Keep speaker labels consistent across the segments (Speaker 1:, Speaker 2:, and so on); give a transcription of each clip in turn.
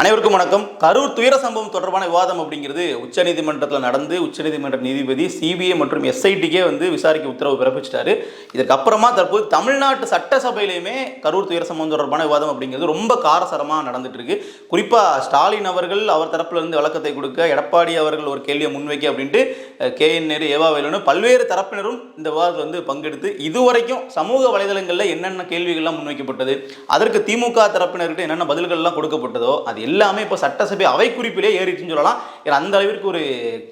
Speaker 1: அனைவருக்கும் வணக்கம். கரூர் துயர சம்பவம் தொடர்பான விவாதம் அப்படிங்கிறது உச்சநீதிமன்றத்தில் நடந்து உச்சநீதிமன்ற நீதிபதி சிபிஐ மற்றும் எஸ்ஐடிக்கே வந்து விசாரிக்க உத்தரவு பிறப்பிச்சிட்டாரு. இதுக்கப்புறமா தற்போது தமிழ்நாட்டு சட்டசபையிலையுமே கரூர் துயர சம்பவம் தொடர்பான விவாதம் அப்படிங்கிறது ரொம்ப காரசாரமாக நடந்துட்டு இருக்கு குறிப்பாக ஸ்டாலின் அவர்கள் அவர் தரப்பிலிருந்து விளக்கத்தை கொடுக்க எடப்பாடி அவர்கள் ஒரு கேள்வியை முன்வைக்க அப்படின்ட்டு கே என் நேரு ஏவா வேலுன்னு பல்வேறு தரப்பினரும் இந்த விவாதத்தில் வந்து பங்கெடுத்து இதுவரைக்கும் சமூக வலைதளங்களில் என்னென்ன கேள்விகள்லாம் முன்வைக்கப்பட்டது அதற்கு திமுக தரப்பினர்கிட்ட என்னென்ன பதில்கள்லாம் கொடுக்கப்பட்டதோ அது எல்லாமே இப்போ சட்டசபை அவை குறிப்பிலே ஏறிச்சுன்னு சொல்லலாம். ஏன்னா அந்த அளவிற்கு ஒரு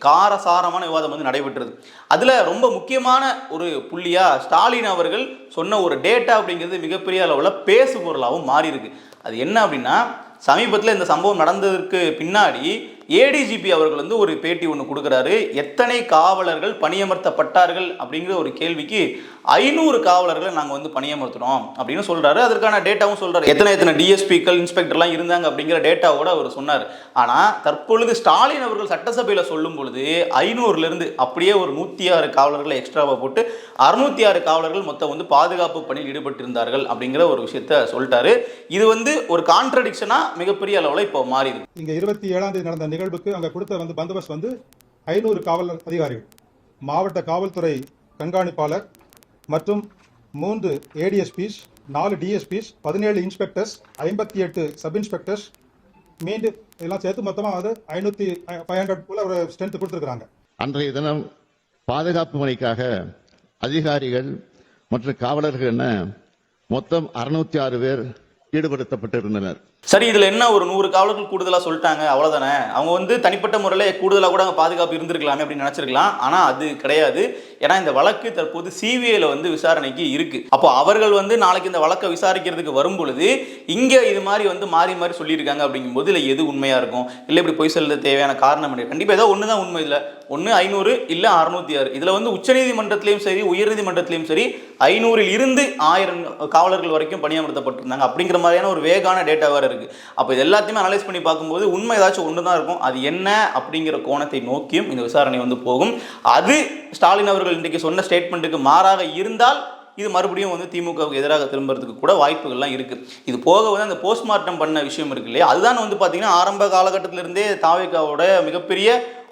Speaker 1: காரசாரமான விவாதம் வந்து நடைபெற்றது. அதில் ரொம்ப முக்கியமான ஒரு புள்ளியாக ஸ்டாலின் அவர்கள் சொன்ன ஒரு டேட்டா அப்படிங்கிறது மிகப்பெரிய அளவில் பேசு பொருளாகவும் மாறி இருக்கு அது என்ன அப்படின்னா சமீபத்தில் இந்த சம்பவம் நடந்ததற்கு பின்னாடி ஏடிஜிபி அவர்கள் வந்து ஒரு பேட்டி ஒன்று கொடுக்குறாரு. எத்தனை காவலர்கள் பணியமர்த்தப்பட்டார்கள் அப்படிங்கிற ஒரு கேள்விக்கு ஐநூறு காவலர்களை நாங்கள் வந்து பணியமர்த்தினோம் அப்படின்னு சொல்கிறாரு அதற்கான டேட்டாவும் சொல்கிறார் எத்தனை எத்தனை டிஎஸ்பிக்கள் இன்ஸ்பெக்டர்லாம் இருந்தாங்க அப்படிங்கிற டேட்டாவோட அவர் சொன்னார். ஆனால் தற்பொழுது ஸ்டாலின் அவர்கள் சட்டசபையில் சொல்லும் பொழுது ஐநூறுலேருந்து அப்படியே ஒரு நூற்றி ஆறு காவலர்களை எக்ஸ்ட்ராவாக போட்டு அறுநூத்தி ஆறு காவலர்கள் மொத்தம் வந்து பாதுகாப்பு பணியில் ஈடுபட்டிருந்தார்கள் அப்படிங்கிற ஒரு விஷயத்த சொல்லிட்டாரு. இது வந்து ஒரு கான்ட்ரடிக்ஷனாக மிகப்பெரிய அளவில் இப்போ மாறிடுது இருக்கு
Speaker 2: இருபத்தி ஏழாம் தேதி நடந்த நிகழ்வுக்கு அங்கே கொடுத்த வந்து பந்தோபஸ்த் வந்து ஐநூறு காவல் அதிகாரிகள் மாவட்ட காவல்துறை கண்காணிப்பாளர் மற்றும் மூன்று ஏடிஎஸ்பிஸ் நாலு டிஎஸ்பிஸ் பதினேழு இன்ஸ்பெக்டர்ஸ் ஐம்பத்தி எட்டு சப் இன்ஸ்பெக்டர்ஸ் மீண்டும் எல்லாம் சேர்த்து மொத்தமாக வந்து ஐநூற்றி ஃபைவ் ஹண்ட்ரட் போல ஒரு ஸ்ட்ரென்த் கொடுத்துருக்காங்க
Speaker 3: அன்றைய தினம் பாதுகாப்பு பணிக்காக அதிகாரிகள் மற்றும் காவலர்கள் என மொத்தம் அறுநூத்தி ஆறு பேர் ஈடுபடுத்தப்பட்டிருந்தனர்.
Speaker 1: சரி இதில் என்ன ஒரு நூறு காவலர்கள் கூடுதலாக சொல்லிட்டாங்க? அவ்வளோதானே அவங்க வந்து தனிப்பட்ட முறையில் கூடுதலாக கூட அங்கே பாதுகாப்பு இருந்திருக்கலாமே அப்படின்னு நினச்சிருக்கலாம். ஆனால் அது கிடையாது. ஏன்னா இந்த வழக்கு தற்போது சிபிஐயில் வந்து விசாரணைக்கு இருக்குது அப்போ அவர்கள் வந்து நாளைக்கு இந்த வழக்கை விசாரிக்கிறதுக்கு வரும் பொழுது இங்கே இது மாதிரி வந்து மாறி மாறி சொல்லியிருக்காங்க அப்படிங்கும்போது இல்லை எது உண்மையாக இருக்கும்? இல்லை இப்படி பொய் சொல்ல தேவையான காரணம் கிடையாது கண்டிப்பாக ஏதோ ஒன்று தான் உண்மை இல்லை. ஒன்று ஐநூறு இல்லை அறுநூத்தி ஆறு. இதில் வந்து உச்சநீதிமன்றத்திலையும் சரி உயர்நீதிமன்றத்திலையும் சரி ஐநூறில் இருந்து ஆயிரம் காவலர்கள் வரைக்கும் பணியமர்த்தப்பட்டிருந்தாங்க. அப்படிங்கிற மாதிரியான ஒரு வேகான டேட்டா வேறு இருக்கு. அப்போ இது எல்லாத்தையுமே அனலைஸ் பண்ணி பார்க்கும்போது உண்மை ஏதாச்சும் ஒன்று தான் இருக்கும். அது என்ன அப்படிங்கிற கோணத்தை நோக்கியும் இந்த விசாரணை வந்து போகும். அது ஸ்டாலின் அவர்கள் இன்றைக்கு சொன்ன ஸ்டேட்மெண்ட்டுக்கு மாறாக இருந்தால் இது மறுபடியும் வந்து திமுகவுக்கு எதிராக திரும்புறதுக்கு கூட வாய்ப்புகள்லாம் இருக்கு. இது போக வந்து அந்த போஸ்ட்மார்ட்டம் பண்ண விஷயம் இருக்கு இல்லையா? அதுதான் வந்து பார்த்தீங்கன்னா ஆரம்ப காலகட்டத்திலிருந்தே தாவேக்காவோட மிகப்பெரிய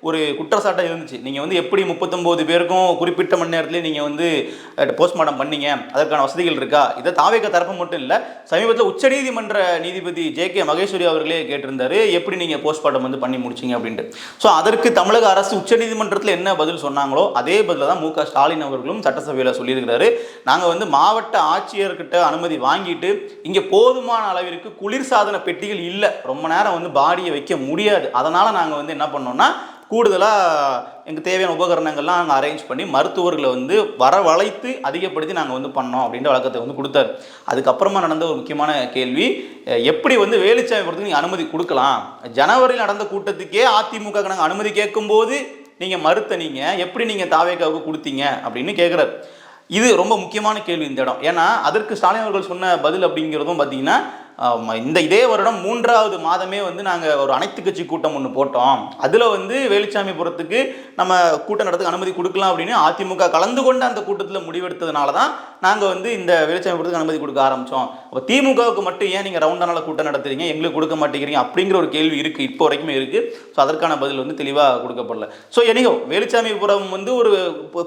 Speaker 1: ஒரு குற்றச்சாட்டாக இருந்துச்சு. நீங்கள் வந்து எப்படி முப்பத்தொம்போது பேருக்கும் குறிப்பிட்ட மணி நேரத்துலேயே நீங்கள் வந்து போஸ்ட்மார்ட்டம் பண்ணீங்க? அதற்கான வசதிகள் இருக்கா? இதை தாவேக தரப்பு மட்டும் இல்லை சமீபத்தில் உச்சநீதிமன்ற நீதிபதி ஜே கே மகேஸ்வரி அவர்களே கேட்டிருந்தாரு எப்படி நீங்கள் போஸ்ட்மார்ட்டம் வந்து பண்ணி முடிச்சீங்க அப்படின்ட்டு. ஸோ அதற்கு தமிழக அரசு உச்சநீதிமன்றத்தில் என்ன பதில் சொன்னாங்களோ அதே பதில் தான் மு க ஸ்டாலின் அவர்களும் சட்டசபையில் சொல்லியிருக்கிறாரு. நாங்கள் வந்து மாவட்ட ஆட்சியர்கிட்ட அனுமதி வாங்கிட்டு இங்கே போதுமான அளவிற்கு குளிர்சாதன பெட்டிகள் இல்லை. ரொம்ப நேரம் வந்து பாடியை வைக்க முடியாது. அதனால் நாங்கள் வந்து என்ன பண்ணோம்னா கூடுதலாக எங்களுக்கு தேவையான உபகரணங்கள்லாம் நாங்கள் அரேஞ்ச் பண்ணி மருத்துவர்களை வந்து வரவழைத்து அதிகப்படுத்தி நாங்கள் வந்து பண்ணோம் அப்படின்ற வழக்கத்தை வந்து கொடுத்தாரு. அதுக்கப்புறமா நடந்த ஒரு முக்கியமான கேள்வி எப்படி வந்து வேலுச்சாமிபுரத்துக்கு நீங்கள் அனுமதி கொடுக்கலாம்? ஜனவரியில் நடந்த கூட்டத்துக்கே அதிமுக நாங்கள் அனுமதி கேட்கும்போது நீங்கள் மறுத்த நீங்கள் எப்படி நீங்கள் தாவேக்காவுக்கு கொடுத்தீங்க அப்படின்னு கேட்குறாரு இது ரொம்ப முக்கியமான கேள்வி இந்த இடம். ஏன்னா அதற்கு ஸ்டாலின் அவர்கள் சொன்ன பதில் அப்படிங்கிறதும் பார்த்தீங்கன்னா இந்த இதே வருடம் மூன்றாவது மாதமே வந்து நாங்கள் ஒரு அனைத்து கட்சி கூட்டம் ஒன்று போட்டோம். அதில் வந்து வேலுச்சாமிபுரத்துக்கு நம்ம கூட்டம் நடத்துக்கு அனுமதி கொடுக்கலாம் அப்படின்னு அதிமுக கலந்து கொண்டு அந்த கூட்டத்தில் முடிவெடுத்ததுனால தான் நாங்கள் வந்து இந்த வேலுச்சாமிபுரத்துக்கு அனுமதி கொடுக்க ஆரம்பித்தோம் அப்போ திமுகவுக்கு மட்டும் ஏன் நீங்கள் ரவுண்டானால கூட்டம் நடத்துறீங்க? எங்களுக்கு கொடுக்க மாட்டேங்கிறீங்க அப்படிங்கிற ஒரு கேள்வி இருக்குது இப்போ வரைக்குமே இருக்குது ஸோ அதற்கான பதில் வந்து தெளிவாக கொடுக்கப்படல. ஸோ எனியோ வேலுச்சாமிபுரம் வந்து ஒரு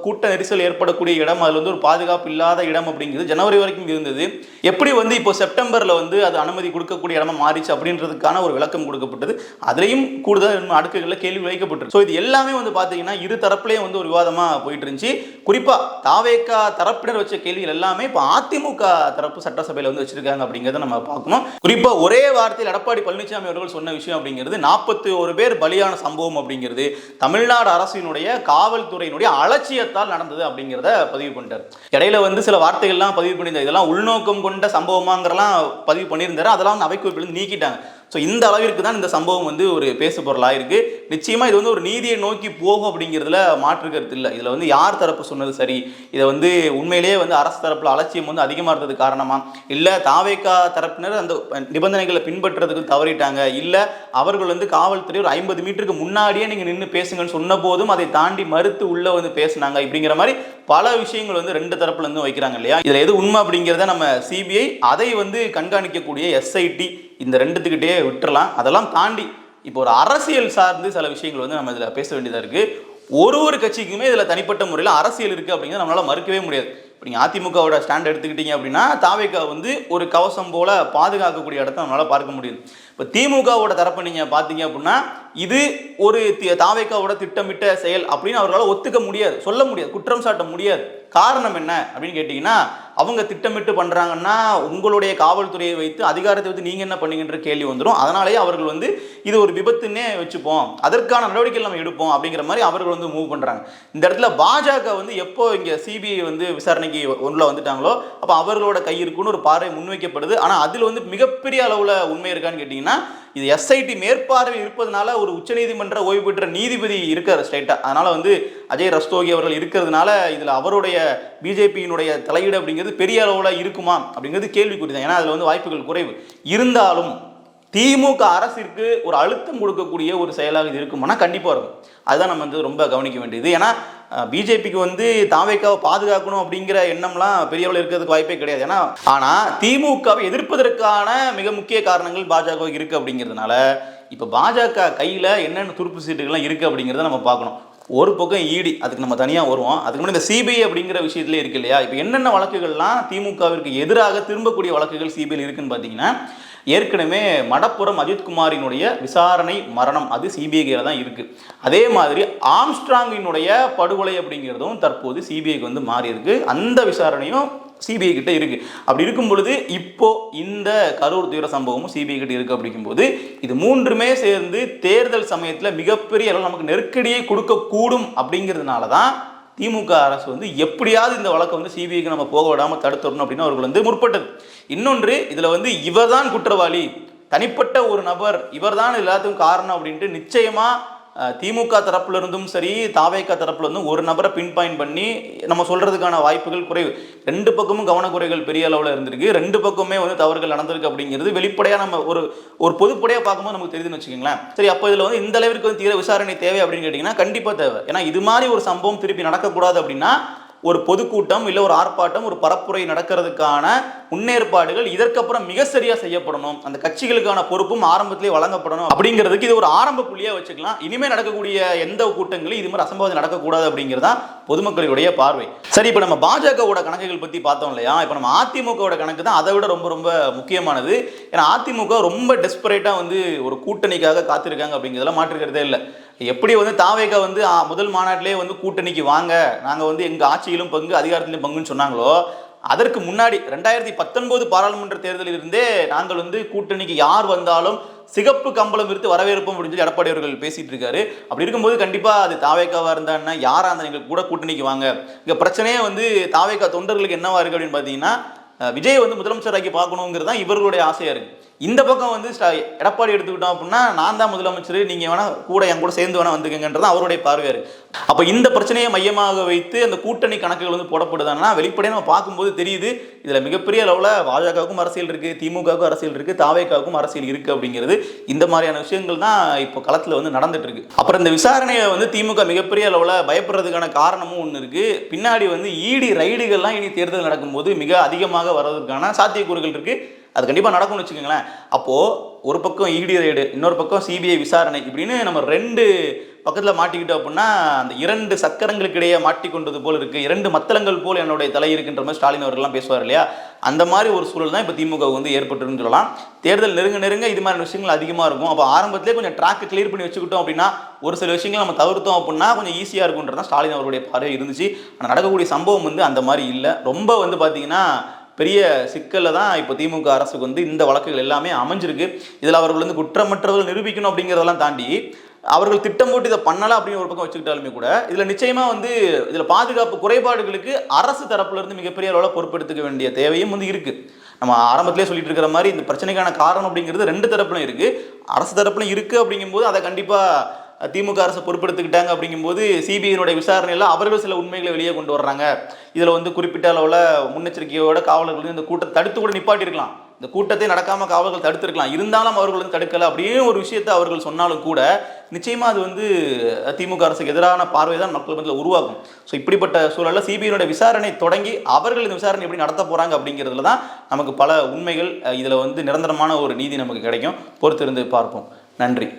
Speaker 1: கூட்ட நெரிசல் ஏற்படக்கூடிய இடம் அதில் வந்து ஒரு பாதுகாப்பு இல்லாத இடம் அப்படிங்கிறது ஜனவரி வரைக்கும் இருந்தது. எப்படி வந்து இப்போ செப்டம்பரில் வந்து அது அது அனுமதி கொடுக்கக்கூடிய இடமா மாறிச்சு அப்படின்றதுக்கான ஒரு விளக்கம் கொடுக்கப்பட்டது. அதுலேயும் கூடுதல் அடுக்குகளில் கேள்வி வைக்கப்பட்டிருக்கு. ஸோ இது எல்லாமே வந்து பார்த்தீங்கன்னா இரு தரப்புலேயும் வந்து ஒரு விவாதமாக போயிட்டு இருந்துச்சு குறிப்பாக தாவேக்கா தரப்பினர் வச்ச கேள்விகள் எல்லாமே இப்போ அதிமுக தரப்பு சட்டசபையில் வந்து வச்சிருக்காங்க அப்படிங்கிறத நம்ம பார்க்கணும். குறிப்பாக ஒரே வார்த்தையில் எடப்பாடி பழனிசாமி அவர்கள் சொன்ன விஷயம் அப்படிங்கிறது நாற்பத்தி ஒரு பேர் பலியான சம்பவம் அப்படிங்கிறது. தமிழ்நாடு அரசினுடைய காவல்துறையினுடைய அலட்சியத்தால் நடந்தது அப்படிங்கிறத பதிவு பண்ணிட்டார். இடையில வந்து சில வார்த்தைகள்லாம் பதிவு பண்ணியிருந்தார் இதெல்லாம் உள்நோக்கம் கொண்ட சம்பவமாங்கிறலாம் பதிவு பண்ணி பண்ணியிருந்தாரு. அதெல்லாம் வந்து அவைக்குறிப்பிலிருந்து நீக்கிட்டாங்க. ஸோ இந்த அளவிற்கு தான் இந்த சம்பவம் வந்து ஒரு பேசு பொருளாக இருக்கு. நிச்சயமா இது வந்து ஒரு நீதியை நோக்கி போகும் அப்படிங்கிறதுல மாற்று கருத்து இல்லை. இதில் வந்து யார் தரப்பு சொன்னது சரி? இதை வந்து உண்மையிலேயே வந்து அரசு தரப்புல அலட்சியம் வந்து அதிகமாக இருந்தது காரணமா? இல்லை தாவேக்கா தரப்பினர் அந்த நிபந்தனைகளை பின்பற்றுறதுக்கு தவறிட்டாங்க. இல்லை அவர்கள் வந்து காவல்துறை ஒரு ஐம்பது மீட்டருக்கு முன்னாடியே நீங்கள் நின்று பேசுங்கன்னு சொன்ன போதும் அதை தாண்டி மறுத்து உள்ள வந்து பேசினாங்க இப்படிங்கிற மாதிரி பல விஷயங்கள் வந்து ரெண்டு தரப்புல இருந்து வைக்கிறாங்க இல்லையா? இதில் எது உண்மை அப்படிங்கிறத நம்ம சிபிஐ அதை வந்து கண்காணிக்கக்கூடிய எஸ்ஐடி இந்த ரெண்டுத்துக்கிட்டே விட்டுறலாம். அதெல்லாம் தாண்டி இப்போ ஒரு அரசியல் சார்ந்து சில விஷயங்கள் வந்து நம்ம இதில் பேச வேண்டியதாக இருக்குது ஒரு ஒரு கட்சிக்குமே இதில் தனிப்பட்ட முறையில் அரசியல் இருக்குது அப்படிங்கிறத நம்மளால் மறுக்கவே முடியாது. இப்போ நீங்கள் அதிமுகவோட ஸ்டாண்ட் எடுத்துக்கிட்டீங்க அப்படின்னா தாவேக்கா வந்து ஒரு கவசம் போல் பாதுகாக்கக்கூடிய இடத்த நம்மளால் பார்க்க முடியுது. இப்போ திமுகவோட தரப்பை நீங்கள் பார்த்தீங்க அப்படின்னா இது ஒரு தி- தாவேக்காவோட திட்டமிட்ட செயல் அப்படின்னு அவர்களால் ஒத்துக்க முடியாது சொல்ல முடியாது குற்றம் சாட்ட முடியாது. காரணம் என்ன அப்படின்னு கேட்டிங்கன்னா அவங்க திட்டமிட்டு பண்ணுறாங்கன்னா உங்களுடைய காவல்துறையை வைத்து அதிகாரத்தை வைத்து நீங்கள் என்ன பண்ணீங்கன்ற கேள்வி வந்துடும் அதனாலேயே அவர்கள் வந்து இது ஒரு விபத்துன்னே வச்சுப்போம். அதற்கான நடவடிக்கைகள் நம்ம எடுப்போம் அப்படிங்கிற மாதிரி அவர்கள் வந்து மூவ் பண்ணுறாங்க இந்த இடத்துல பாஜக வந்து எப்போ இங்கே சிபிஐ வந்து விசாரணைக்கு ஒன்றில் வந்துட்டாங்களோ அப்போ அவர்களோட கை இருக்குன்னு ஒரு பார்வை முன்வைக்கப்படுது. ஆனால் அதில் வந்து மிகப்பெரிய அளவில் உண்மை இருக்கான்னு கேட்டிங்கன்னா இது எஸ்ஐடி மேற்பார்வை இருப்பதனால ஒரு உச்சநீதிமன்ற ஓய்வு பெற்ற நீதிபதி இருக்கார் ஸ்ட்ரைட்டாக அதனால வந்து அஜய் ரஸ்தோகி அவர்கள் இருக்கிறதுனால இதில் அவருடைய பிஜேபியினுடைய தலையீடு அப்படிங்கிறது பெரிய அளவில் இருக்குமா அப்படிங்கிறது கேள்விக்குறி தான் ஏன்னா அதில் வந்து வாய்ப்புகள் குறைவு. இருந்தாலும் திமுக அரசிற்கு ஒரு அழுத்தம் கொடுக்கக்கூடிய ஒரு செயலாக இது இருக்குமானா கண்டிப்பாக இருக்கும். அதுதான் நம்ம வந்து ரொம்ப கவனிக்க வேண்டியது. ஏன்னா பிஜேபிக்கு வந்து தாவேக்காவை பாதுகாக்கணும் அப்படிங்கிற எண்ணம்லாம் பெரிய இருக்கிறதுக்கு வாய்ப்பே கிடையாது. ஏன்னா ஆனால் திமுகவை எதிர்ப்பதற்கான மிக முக்கிய காரணங்கள் பாஜக இருக்குது அப்படிங்கிறதுனால இப்போ பாஜக கையில் என்னென்ன துருப்பு சீட்டுகள்லாம் இருக்குது அப்படிங்கிறத நம்ம பார்க்கணும். ஒரு பக்கம் ஈடி அதுக்கு நம்ம தனியாக வருவோம். அதுக்கு முன்னாடி இந்த சிபிஐ அப்படிங்கிற விஷயத்துல இருக்கு இல்லையா? இப்போ என்னென்ன வழக்குகள்லாம் திமுகவிற்கு எதிராக திரும்பக்கூடிய வழக்குகள் சிபிஐ இருக்குன்னு பார்த்தீங்கன்னா ஏற்கனவே மடப்புறம் அஜித்குமாரினுடைய விசாரணை மரணம் அது சிபிஐ தான் இருக்குது அதே மாதிரி ஆம்ஸ்ட்ராங்கினுடைய படுகொலை அப்படிங்கிறதும் தற்போது சிபிஐக்கு வந்து மாறிருக்கு அந்த விசாரணையும் சிபிஐ கிட்ட இருக்கு. அப்படி இருக்கும் பொழுது இப்போ இந்த கரூர் தீவிர சம்பவமும் சிபிஐ கிட்ட இருக்கு அப்படிங்கும்போது இது மூன்றுமே சேர்ந்து தேர்தல் சமயத்தில் மிகப்பெரிய அளவு நமக்கு நெருக்கடியை கொடுக்கக்கூடும் அப்படிங்கிறதுனால தான் திமுக அரசு வந்து எப்படியாவது இந்த வழக்கை வந்து சிபிஐக்கு நம்ம போக விடாமல் தடுத்துடணும் அப்படின்னு அவர்கள் வந்து முற்பட்டது. இன்னொன்று இதில் வந்து இவர்தான் குற்றவாளி. தனிப்பட்ட ஒரு நபர் இவர்தான் எல்லாத்துக்கும் காரணம் அப்படின்ட்டு நிச்சயமாக திமுக தரப்புலேருந்தும் சரி தாவேக தரப்புலேருந்தும் ஒரு நபரை பின் பாயிண்ட் பண்ணி நம்ம சொல்கிறதுக்கான வாய்ப்புகள் குறைவு. ரெண்டு பக்கமும் கவனக்குறைகள் பெரிய அளவில் இருந்திருக்கு. ரெண்டு பக்கமே வந்து தவறுகள் நடந்திருக்கு அப்படிங்கிறது வெளிப்படையாக நம்ம ஒரு ஒரு பொதுப்படையாக பார்க்கும்போது நமக்கு தெரியுதுன்னு வச்சுக்கோங்களேன். சரி அப்போ இதில் வந்து இந்த அளவிற்கு வந்து தீர விசாரணை தேவை அப்படின்னு கேட்டிங்கன்னா கண்டிப்பாக தேவை. ஏன்னா இது மாதிரி ஒரு சம்பவம் திருப்பி நடக்கக்கூடாது அப்படின்னா ஒரு பொதுக்கூட்டம் இல்லை ஒரு ஆர்ப்பாட்டம் ஒரு பரப்புரை நடக்கிறதுக்கான முன்னேற்பாடுகள் இதற்கப்புறம் மிக சரியா செய்யப்படணும். அந்த கட்சிகளுக்கான பொறுப்பும் ஆரம்பத்திலே வழங்கப்படணும் அப்படிங்கிறதுக்கு இது ஒரு ஆரம்ப புள்ளியா வச்சுக்கலாம். இனிமே நடக்கக்கூடிய எந்த கூட்டங்களும் இது மாதிரி அசம்பாவிதம் நடக்கக்கூடாது அப்படிங்கிறதா பொதுமக்களுடைய பார்வை. சரி இப்போ நம்ம பாஜகவோட கணக்குகள் பத்தி பார்த்தோம் இல்லையா? இப்போ நம்ம அதிமுகவோட கணக்கு தான் அதை விட ரொம்ப ரொம்ப முக்கியமானது. ஏன்னா அதிமுக ரொம்ப டெஸ்பரேட்டா வந்து ஒரு கூட்டணிக்காக காத்திருக்காங்க அப்படிங்கிறதுல மாற்றுக்கிறதே இல்லை. எப்படி வந்து தாவேகா வந்து முதல் மாநாட்டிலே வந்து கூட்டணிக்கு வாங்க நாங்கள் வந்து எங்கள் ஆட்சியிலும் பங்கு அதிகாரத்திலும் பங்குன்னு சொன்னாங்களோ அதற்கு முன்னாடி ரெண்டாயிரத்தி பத்தொன்பது பாராளுமன்ற தேர்தலில் இருந்தே நாங்கள் வந்து கூட்டணிக்கு யார் வந்தாலும் சிகப்பு கம்பளம் விரித்து வரவேற்போம் அப்படின்னு சொல்லி எடப்பாடி அவர்கள் பேசிட்டு இருக்காரு. அப்படி இருக்கும்போது கண்டிப்பா அது தாவேக்காவா இருந்தாங்கன்னா யாரா இருந்தா எங்களுக்கு கூட கூட்டணிக்கு வாங்க. இங்க பிரச்சனையே வந்து தாவேக்கா தொண்டர்களுக்கு என்னவா இருக்கு அப்படின்னு பாத்தீங்கன்னா விஜய் வந்து முதலமைச்சராக்கி பார்க்கணுங்கிறது தான் இவர்களுடைய ஆசையா இருக்கு. இந்த பக்கம் வந்து ஸ்டா- எடப்பாடி எடுத்துக்கிட்டோம் அப்படின்னா நான் தான் முதலமைச்சர் நீங்க வேணா கூட என் கூட சேர்ந்து வேணா வந்துக்கங்கன்றது அவருடைய பார்வையாரு அப்போ அப்ப இந்த பிரச்சனையை மையமாக வைத்து அந்த கூட்டணி கணக்குகள் வந்து போடப்படுதுன்னா வெளிப்படையாக நம்ம பார்க்கும்போது தெரியுது இதுல மிகப்பெரிய அளவுல பாஜகவுக்கும் அரசியல் இருக்கு திமுகவுக்கும் அரசியல் இருக்கு தாவேக்காவுக்கும் அரசியல் இருக்கு அப்படிங்கிறது இந்த மாதிரியான விஷயங்கள் தான் இப்போ களத்துல வந்து நடந்துட்டு இருக்கு அப்புறம் இந்த விசாரணையை வந்து திமுக மிகப்பெரிய அளவுல பயப்படுறதுக்கான காரணமும் ஒன்று இருக்கு. பின்னாடி வந்து ஈடி ரைடுகள்லாம் இனி தேர்தல் நடக்கும்போது மிக அதிகமாக வர்றதுக்கான சாத்தியக்கூறுகள் இருக்கு. அது கண்டிப்பாக நடக்கும்னு வச்சுக்கோங்களேன். அப்போது ஒரு பக்கம் இடி ரைடு இன்னொரு பக்கம் சிபிஐ விசாரணை இப்படின்னு நம்ம ரெண்டு பக்கத்தில் மாட்டிக்கிட்டோம் அப்படின்னா அந்த இரண்டு சக்கரங்களுக்கு இடையே மாட்டிக்கொண்டது போல் இருக்குது இரண்டு மத்தளங்கள் போல் என்னுடைய தலை இருக்கின்ற மாதிரி ஸ்டாலின் அவர்கள்லாம் பேசுவார் இல்லையா? அந்த மாதிரி ஒரு சூழல் தான் இப்போ திமுக வந்து ஏற்பட்டுருன்னு சொல்லலாம். தேர்தல் நெருங்க நெருங்க இது மாதிரி விஷயங்கள் அதிகமாக இருக்கும். அப்போ ஆரம்பத்திலே கொஞ்சம் ட்ராக் கிளியர் பண்ணி வச்சுக்கிட்டோம் அப்படின்னா ஒரு சில விஷயங்கள் நம்ம தவிர்த்தோம் அப்படின்னா கொஞ்சம் ஈஸியாக இருக்குன்றது ஸ்டாலின் அவருடைய பார்வை இருந்துச்சு. ஆனால் நடக்கக்கூடிய சம்பவம் வந்து அந்த மாதிரி இல்லை. ரொம்ப வந்து பார்த்தீங்கன்னா பெரிய சிக்கலில் தான் இப்போ திமுக அரசுக்கு வந்து இந்த வழக்குகள் எல்லாமே அமைஞ்சிருக்கு. இதில் அவர்கள் வந்து குற்றமற்றவர்கள் நிரூபிக்கணும் அப்படிங்கிறதெல்லாம் தாண்டி அவர்கள் திட்டம் போட்டு இதை பண்ணலாம் அப்படின்னு ஒரு பக்கம் வச்சுக்கிட்டாலுமே கூட இதில் நிச்சயமாக வந்து இதில் பாதுகாப்பு குறைபாடுகளுக்கு அரசு தரப்புலேருந்து மிகப்பெரிய அளவில் பொறுப்பெடுத்துக்க வேண்டிய தேவையும் வந்து இருக்குது நம்ம ஆரம்பத்திலே சொல்லிட்டு இருக்கிற மாதிரி இந்த பிரச்சனைக்கான காரணம் அப்படிங்கிறது ரெண்டு தரப்புலையும் இருக்குது அரசு தரப்புலையும் இருக்குது அப்படிங்கும்போது அதை கண்டிப்பாக திமுக அரசு பொறுப்பெடுத்துக்கிட்டாங்க அப்படிங்கும்போது சிபிஐனுடைய விசாரணையில் அவர்கள் சில உண்மைகளை வெளியே கொண்டு வர்றாங்க. இதில் வந்து குறிப்பிட்ட அளவில் முன்னெச்சரிக்கையோட காவலர்கள் வந்து இந்த கூட்டத்தை தடுத்து கூட நிப்பாட்டியிருக்கலாம். இந்த கூட்டத்தை நடக்காம காவலர்கள் தடுத்திருக்கலாம். இருந்தாலும் அவர்கள் வந்து தடுக்கல அப்படின்னு ஒரு விஷயத்தை அவர்கள் சொன்னாலும் கூட நிச்சயமா அது வந்து திமுக அரசுக்கு எதிரான பார்வை தான் மக்கள் மத்தியில் உருவாகும். ஸோ இப்படிப்பட்ட சூழலில் சிபிஐனுடைய விசாரணை தொடங்கி அவர்கள் இந்த விசாரணை எப்படி நடத்த போறாங்க அப்படிங்கிறதுல தான் நமக்கு பல உண்மைகள் இதில் இதுல வந்து நிரந்தரமான ஒரு நீதி நமக்கு கிடைக்கும். பொறுத்திருந்து பார்ப்போம். நன்றி.